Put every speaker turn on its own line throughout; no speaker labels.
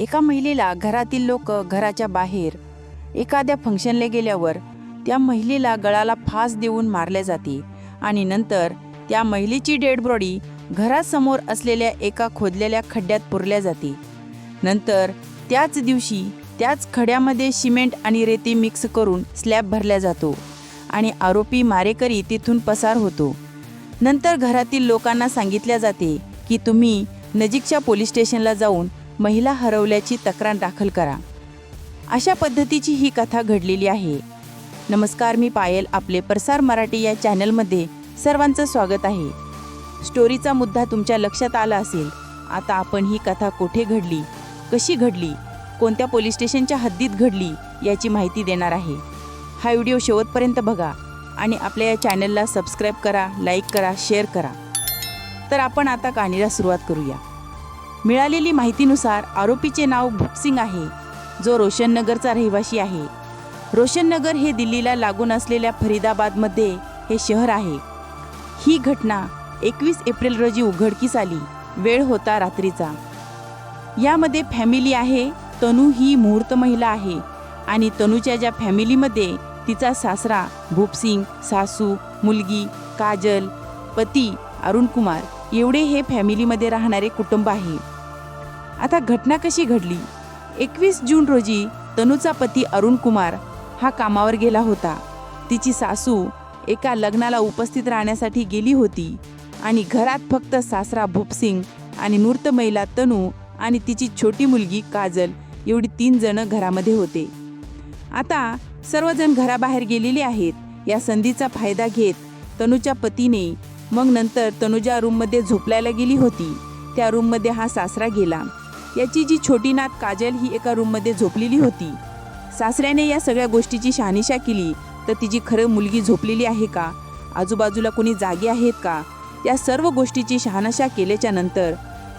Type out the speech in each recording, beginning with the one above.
एका महिलेला घरातील लोक घराच्या बाहेर एखाद्या फंक्शनला गेल्यावर त्या महिलेला गळाला फास देऊन मारले जाते आणि नंतर त्या महिलेची डेड बॉडी घरासमोर असलेल्या एका खोदलेल्या खड्ड्यात पुरल्या जाते. नंतर त्याच दिवशी त्याच खड्यामध्ये सिमेंट आणि रेती मिक्स करून स्लॅब भरल्या जातो आणि आरोपी मारेकरी तिथून पसार होतो. नंतर घरातील लोकांना सांगितल्या जाते की तुम्ही नजीकच्या पोलीस स्टेशनला जाऊन महिला हरवल्याची तक्रार दाखल करा. अशा पद्धतीची ही कथा घडलेली आहे. नमस्कार मी पायल आपले प्रसार मराठी या चॅनलमध्ये सर्वांचं स्वागत आहे. स्टोरीचा मुद्दा तुमच्या लक्षात आला असेल आता आपण ही कथा कुठे घडली कशी घडली कोणत्या पोलीस स्टेशनच्या हद्दीत घडली याची माहिती देणार आहे. हा व्हिडिओ शेवटपर्यंत बघा आणि आपल्या या चॅनलला सबस्क्राईब करा लाईक करा शेअर करा. तर आपण आता कहाणीला सुरुवात करूया. मिळालेली माहितीनुसार आरोपीचे नाव भूपसिंग आहे जो रोशननगरचा रहिवासी आहे. रोशननगर हे दिल्लीला लागून असलेल्या फरीदाबादमध्ये हे शहर आहे. ही घटना एकवीस एप्रिल रोजी उघडकीस आली. वेळ होता रात्रीचा. यामध्ये फॅमिली आहे तनू ही मुहूर्त महिला आहे आणि तनूच्या ज्या फॅमिलीमध्ये तिचा सासरा भूपसिंग सासू मुलगी काजल पती अरुणकुमार एवढे हे फॅमिलीमध्ये राहणारे कुटुंब आहे. आता घटना कशी घडली? एकवीस जून रोजी तनूचा पती अरुण कुमार हा कामावर गेला होता. तिची सासू एका लग्नाला उपस्थित राहण्यासाठी गेली होती आणि घरात फक्त सासरा भूपसिंग आणि नूर्त महिला तनू आणि तिची छोटी मुलगी काजल एवढी तीन जण घरामध्ये होते. आता सर्वजण घराबाहेर गेलेले आहेत. या संधीचा फायदा घेत तनूच्या पतीने मग नंतर तनुजा रूममध्ये झोपलायला गेली होती. त्या रूममध्ये हा सासरा गेला. याची जी छोटी नात काजल ही एका रूममध्ये झोपलेली होती. सासऱ्याने या सगळ्या गोष्टीची शहानिशा केली तर तिची खरं मुलगी झोपलेली आहे का? आजूबाजूला कोणी जागे आहेत का? या सर्व गोष्टीची शहानिशा केल्याच्यानंतर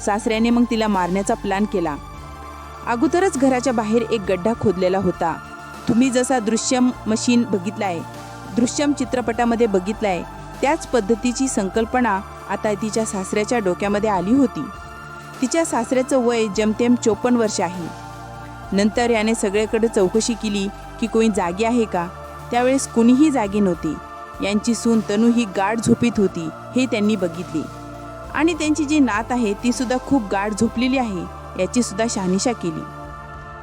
सासऱ्याने मग तिला मारण्याचा प्लॅन केला. अगोदरच घराच्या बाहेर एक गड्डा खोदलेला होता. तुम्ही जसा दृश्यम मशीन बघितलाय दृश्यम चित्रपटामध्ये बघितलाय त्याच पद्धतीची संकल्पना आता तिच्या सासऱ्याच्या डोक्यामध्ये आली होती. तिच्या सासऱ्याचं वय जमतेम चोपन्न वर्ष आहे. नंतर याने सगळीकडे चौकशी केली की कोणी जागी आहे का? त्यावेळेस कुणीही जागी नव्हती. यांची सून तनू ही गाढ झोपीत होती हे त्यांनी बघितले. आणि त्यांची जी नात आहे ती सुद्धा खूप गाढ झोपलेली आहे याची सुद्धा शहानिशा केली.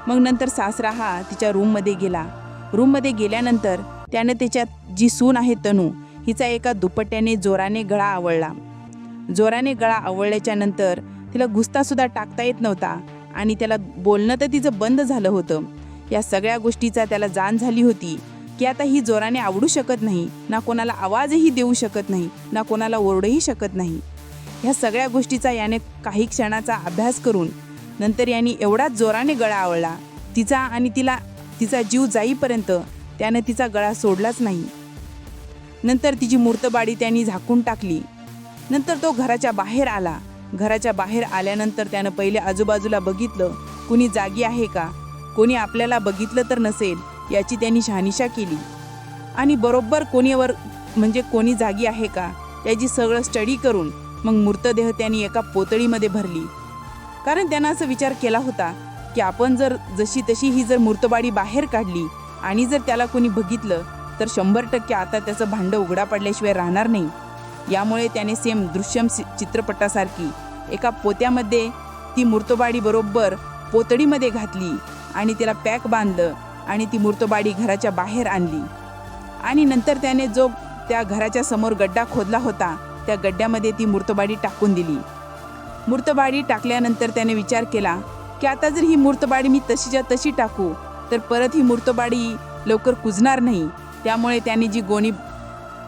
मग नंतर सासरा हा तिच्या रूममध्ये गेला. रूममध्ये गेल्यानंतर त्यानं त्याच्यात जी सून आहे तनू हिचा एका दुपट्ट्याने जोराने गळा आवळला. जोराने गळा आवळल्याच्या नंतर तिला घुसतासुद्धा टाकता येत नव्हता आणि त्याला बोलणं तर तिचं बंद झालं होतं. या सगळ्या गोष्टीचा त्याला जाण झाली होती की आता ही जोराने आवडू शकत नाही ना कोणाला आवाजही देऊ शकत नाही ना कोणाला ओरडूही शकत नाही. ह्या सगळ्या गोष्टीचा याने काही क्षणाचा अभ्यास करून नंतर यांनी एवढाच जोराने गळा आवळला. तिचा आणि तिला तिचा जीव जाईपर्यंत त्यानं तिचा गळा सोडलाच नाही. नंतर तिची मूर्तबाडी त्यांनी झाकून टाकली. नंतर तो घराच्या बाहेर आला. घराच्या बाहेर आल्यानंतर त्यानं पहिले आजूबाजूला बघितलं कुणी जागी आहे का? कोणी आपल्याला बघितलं तर नसेल याची त्यांनी शहानिशा केली. आणि बरोबर कोणीवर म्हणजे कोणी जागी आहे का त्याची सगळं स्टडी करून मग मृतदेह त्यांनी एका पोतळीमध्ये भरली. कारण त्यांना असं विचार केला होता की आपण जर जशी तशी ही जर मूर्तबाडी बाहेर काढली आणि जर त्याला कोणी बघितलं तर शंभर टक्के आता त्याचं भांडं उघडा पडल्याशिवाय राहणार नाही. यामुळे त्याने सेम दृश्यम सि- चित्रपटासारखी एका पोत्यामध्ये ती मूर्तबाडी बरोबर पोतडीमध्ये घातली आणि तिला पॅक बांधलं आणि ती मूर्तबाडी घराच्या बाहेर आणली. आणि नंतर त्याने जो त्या घराच्या समोर गड्डा खोदला होता त्या गड्ड्यामध्ये ती मूर्तबाडी टाकून दिली. मूर्तबाडी टाकल्यानंतर त्याने विचार केला की आता जर ही मूर्तबाडी मी तशीच्या तशी टाकू तर परत ही मूर्तबाडी लवकर कुजणार नाही. त्यामुळे त्याने जी गोणी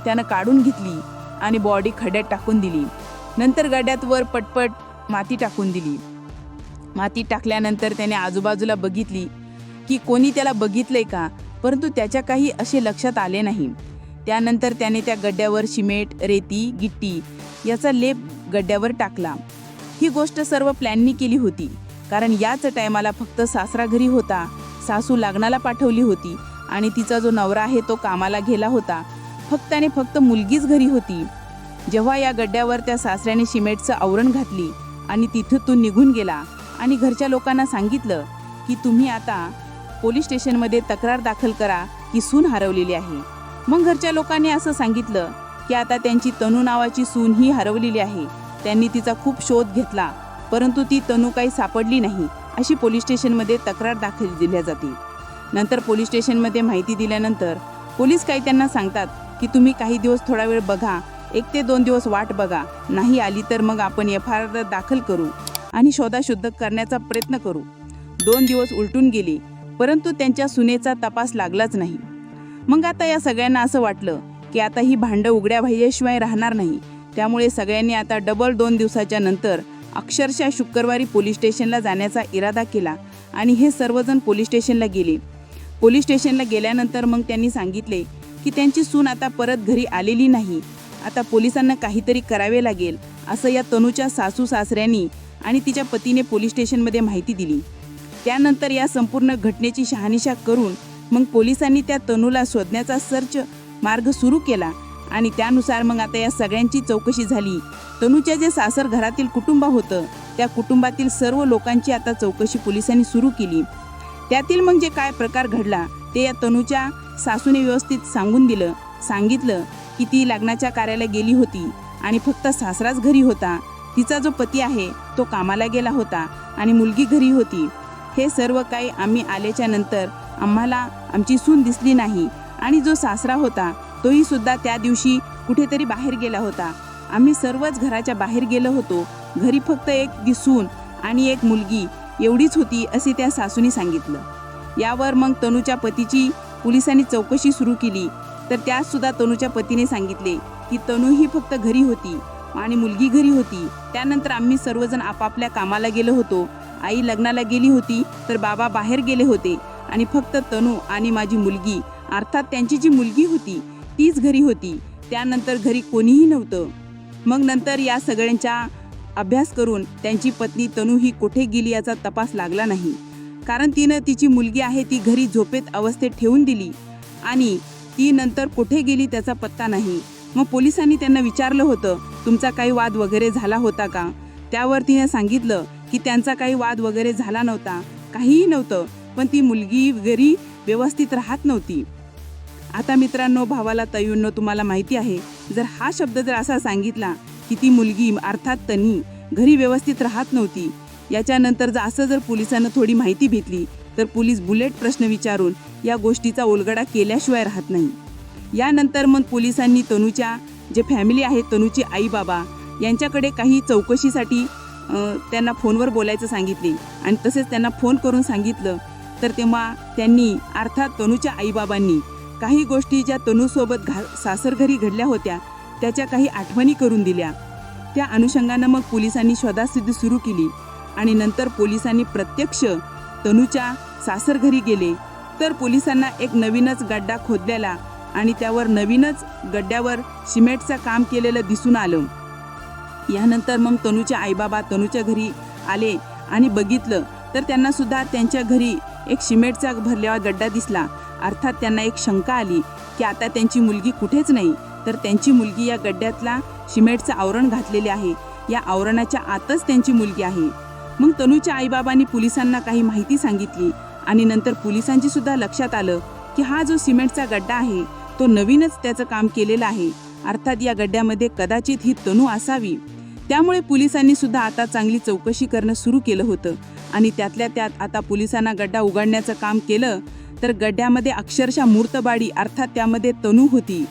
त्यानं काढून घेतली आणि बॉडी खड्यात टाकून दिली. नंतर गड्यात वर पटपट माती टाकून दिली. माती टाकल्यानंतर त्याने आजूबाजूला बघितली की कोणी त्याला बघितलंय का? परंतु त्याच्या काही असे लक्षात आले नाही. त्यानंतर त्याने त्या गड्ड्यावर सिमेंट रेती गिट्टी याचा लेप गड्ड्यावर टाकला. ही गोष्ट सर्व प्लॅननी केली होती. कारण याच टायमाला फक्त सासरा घरी होता. सासू लग्नाला पाठवली होती आणि तिचा जो नवरा आहे तो कामाला गेला होता. फक्त आणि फक्त मुलगीच घरी होती. जेव्हा या गड्ड्यावर त्या सासऱ्याने सिमेंटचं आवरण घातली आणि तिथून तो निघून गेला आणि घरच्या लोकांना सांगितलं की तुम्ही आता पोलीस स्टेशनमध्ये तक्रार दाखल करा की सून हरवलेली आहे. मग घरच्या लोकांनी असं सांगितलं की आता त्यांची तनू नावाची सून ही हरवलेली आहे. त्यांनी तिचा खूप शोध घेतला परंतु ती तनू काही सापडली नाही अशी पोलीस स्टेशनमध्ये तक्रार दाखल दिल्या जाते. नंतर पोलीस स्टेशनमध्ये माहिती दिल्यानंतर पोलीस काही त्यांना सांगतात की तुम्ही काही दिवस थोडा वेळ बघा एक ते दोन दिवस वाट बघा. नाही आली तर मग आपण एफ आय आर दाखल करू आणि शोधाशोध करण्याचा प्रयत्न करू. दोन दिवस उलटून गेले परंतु त्यांच्या सुनेचा तपास लागलाच नाही. मग आता या सगळ्यांना असं वाटलं की आता ही भांडं उघड्या भाज्याशिवाय राहणार नाही. त्यामुळे सगळ्यांनी आता डबल दोन दिवसाच्या नंतर अक्षरशः शुक्रवारी पोलीस स्टेशनला जाण्याचा इरादा केला आणि हे सर्वजण पोलीस स्टेशनला गेले. पोलीस स्टेशनला गेल्यानंतर मग त्यांनी सांगितले की त्यांची सून आता परत घरी आलेली नाही. आता पोलिसांना काहीतरी करावे लागेल असं या तनूच्या सासू सासऱ्यांनी आणि तिच्या पतीने पोलीस स्टेशनमध्ये माहिती दिली. त्यानंतर या संपूर्ण घटनेची शहानिशा करून मग पोलिसांनी त्या तनूला शोधण्याचा सर्च मार्ग सुरू केला आणि त्यानुसार मग आता या सगळ्यांची चौकशी झाली. तनूच्या जे सासर घरातील कुटुंब होतं त्या कुटुंबातील सर्व लोकांची आता चौकशी पोलिसांनी सुरू केली. त्यातील मग जे काय प्रकार घडला ते या तनूच्या सासूने व्यवस्थित सांगून दिलं. सांगितलं की ती लग्नाच्या कार्याला गेली होती आणि फक्त सासराच घरी होता. तिचा जो पती आहे तो कामाला गेला होता आणि मुलगी घरी होती. हे सर्व काही आम्ही आल्याच्यानंतर आम्हाला आमची सून दिसली नाही आणि जो सासरा होता तोही सुद्धा त्या दिवशी कुठेतरी बाहेर गेला होता. आम्ही सर्वच घराच्या बाहेर गेलो होतो. घरी फक्त एक दिसून आणि एक मुलगी एवढीच होती असे त्या सासूने सांगितलं. यावर मग तनूच्या पतीची पोलिसांनी चौकशी सुरू केली. तर त्यात सुद्धा तनूच्या पतीने सांगितले की तनू ही फक्त घरी होती आणि मुलगी घरी होती. त्यानंतर आम्ही सर्वजण आपापल्या कामाला गेलो होतो. आई लग्नाला गेली होती तर बाबा बाहेर गेले होते आणि फक्त तनू आणि माझी मुलगी अर्थात त्यांची जी मुलगी होती तीच घरी होती. त्यानंतर घरी कोणीही नव्हतं. मग नंतर या सगळ्यांचा अभ्यास करून त्यांची पत्नी तनू ही कुठे गेली याचा तपास लागला नाही. कारण तिनं तिची मुलगी आहे ती घरी झोपेत अवस्थेत ठेवून दिली. आणि ती नंतर कुठे गेली त्याचा पत्ता नाही. मग पोलिसांनी त्यांना विचारलं होतं तुमचा काही वाद वगैरे झाला होता का? त्यावर तिने सांगितलं की त्यांचा काही वाद वगैरे झाला नव्हता. काहीही नव्हतं पण ती मुलगी घरी व्यवस्थित राहत नव्हती. आता मित्रांनो भावाला तयुंनो तुम्हाला माहिती आहे जर हा शब्द जर असा सांगितला की ती मुलगी अर्थात तनी घरी व्यवस्थित राहत नव्हती याच्यानंतर जर असं जर पोलिसांना थोडी माहिती भेटली तर पोलीस बुलेट प्रश्न विचारून या गोष्टीचा उलगडा केल्याशिवाय राहत नाही. यानंतर मग पोलिसांनी तनूच्या जे फॅमिली आहे तनूची आई बाबा यांच्याकडे काही चौकशीसाठी त्यांना फोनवर बोलायचं सांगितले. आणि तसेच त्यांना फोन करून सांगितलं तर तेव्हा त्यांनी अर्थात तनूच्या आईबाबांनी काही गोष्टी ज्या तनूसोबत घा सासरघरी घडल्या होत्या त्याच्या काही आठवणी करून दिल्या. त्या अनुषंगानं मग पोलिसांनी शोधाशोधी सुरू केली. आणि नंतर पोलिसांनी प्रत्यक्ष तनूच्या सासरघरी गेले. तर पोलिसांना एक नवीनच गड्डा खोदलेला आणि त्यावर नवीनच गड्ड्यावर सिमेंटचं काम केलेलं दिसून आलं. यानंतर मग तनूचे आईबाबा तनूच्या घरी आले आणि बघितलं तर त्यांना सुद्धा त्यांच्या घरी एक सिमेंटचा भरलेला गड्डा दिसला. अर्थात त्यांना एक शंका आली की आता त्यांची मुलगी कुठेच नाही तर त्यांची मुलगी या गड्ड्यातला सिमेंटचं आवरण घातलेले आहे. या आवरणाच्या आतच त्यांची मुलगी आहे. मग तनूच्या आईबाबांनी पोलिसांना काही माहिती सांगितली आणि नंतर पोलिसांची सुद्धा लक्षात आलं की हा जो सिमेंटचा गड्डा आहे तो नवीनच त्याचं काम केलेलं आहे. अर्थात या गड्ड्यामध्ये कदाचित ही तनू असावी. त्यामुळे पोलिसांनी सुद्धा आता चांगली चौकशी करणं सुरू केलं होतं आणि त्यातल्या त्यात आता पोलिसांना गड्डा उघडण्याचं काम केलं तर गड्ड्यामध्ये अक्षरशः मूर्तबाडी अर्थात त्यामध्ये तनू होती.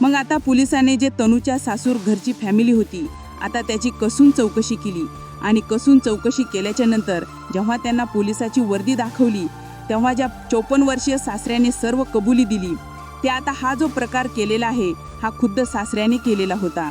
मग आता पोलिसांनी जे तनूच्या सासूर घरची फॅमिली होती आता त्याची कसून चौकशी केली? आणि कसून चौकशी केल्याच्यानंतर जेव्हा त्यांना पोलिसाची वर्दी दाखवली तेव्हा ज्या चोपन्न वर्षीय सासऱ्याने सर्व कबुली दिली ते आता हा जो प्रकार केलेला आहे हा खुद्द सासऱ्याने केलेला होता.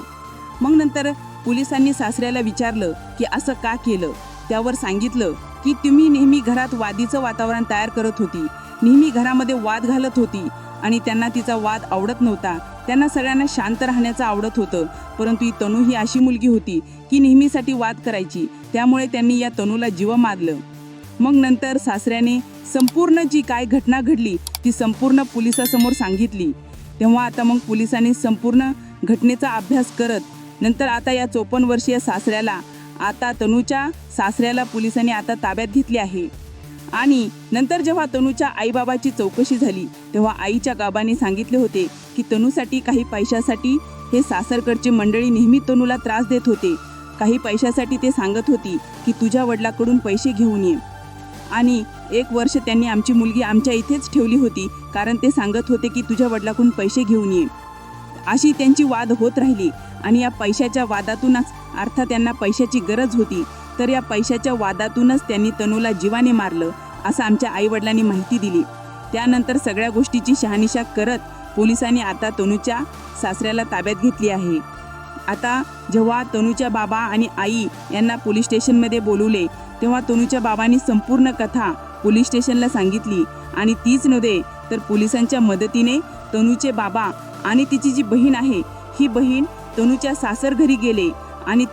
मग नंतर पोलिसांनी सासऱ्याला विचारलं की असं का केलं? त्यावर सांगितलं की तुम्ही नेहमी घरात वादीचं वातावरण तयार करत होती नेहमी घरामध्ये वाद घालत होती आणि त्यांना तिचा वाद आवडत नव्हता त्यांना सगळ्यांना शांत राहण्याचं आवडत होतं. परंतु ही तनू ही अशी मुलगी होती की नेहमीसाठी वाद करायची. त्यामुळे त्यांनी या तनूला जीव मारलं. मग नंतर सासऱ्याने संपूर्ण जी काय घटना घडली ती संपूर्ण पोलिसासमोर सांगितली. तेव्हा आता मग पोलिसांनी संपूर्ण घटनेचा अभ्यास करत नंतर आता या चोपन्न वर्षीय सासऱ्याला
आता तनूच्या सासऱ्याला पोलिसांनी आता ताब्यात घेतले आहे. आणि नंतर जेव्हा तनूच्या आईबाबाची चौकशी झाली तेव्हा आईच्या गाबाने सांगितले होते की तनूसाठी काही पैशासाठी हे सासरकडचे मंडळी नेहमी तनूला त्रास देत होते. काही पैशासाठी ते सांगत होती की तुझ्या वडिलाकडून पैसे घेऊन ये. आणि एक वर्ष त्यांनी आमची मुलगी आमच्या इथेच ठेवली होती कारण ते सांगत होते की तुझ्या वडिलाकडून पैसे घेऊन ये. अशी त्यांची वाद होत राहिली आणि या पैशाच्या वादातूनच अर्थात त्यांना पैशाची गरज होती तर या पैशाच्या वादातूनच त्यांनी तनूला जीवाने मारलं असं आमच्या आईवडिलांनी माहिती दिली. त्यानंतर सगळ्या गोष्टीची शहानिशा करत पोलिसांनी आता तनूच्या सासऱ्याला ताब्यात घेतली आहे. आता जेव्हा तनूच्या बाबा आणि आई यांना पोलीस स्टेशनमध्ये बोलवले तेव्हा तनूच्या बाबांनी संपूर्ण कथा पोलीस स्टेशनला सांगितली आणि तीच नव्हे तर पोलिसांच्या मदतीने तनूचे बाबा आणि तिची जी बहीण आहे ही बहीण तनूच्या सासर घरी गेले आणि ति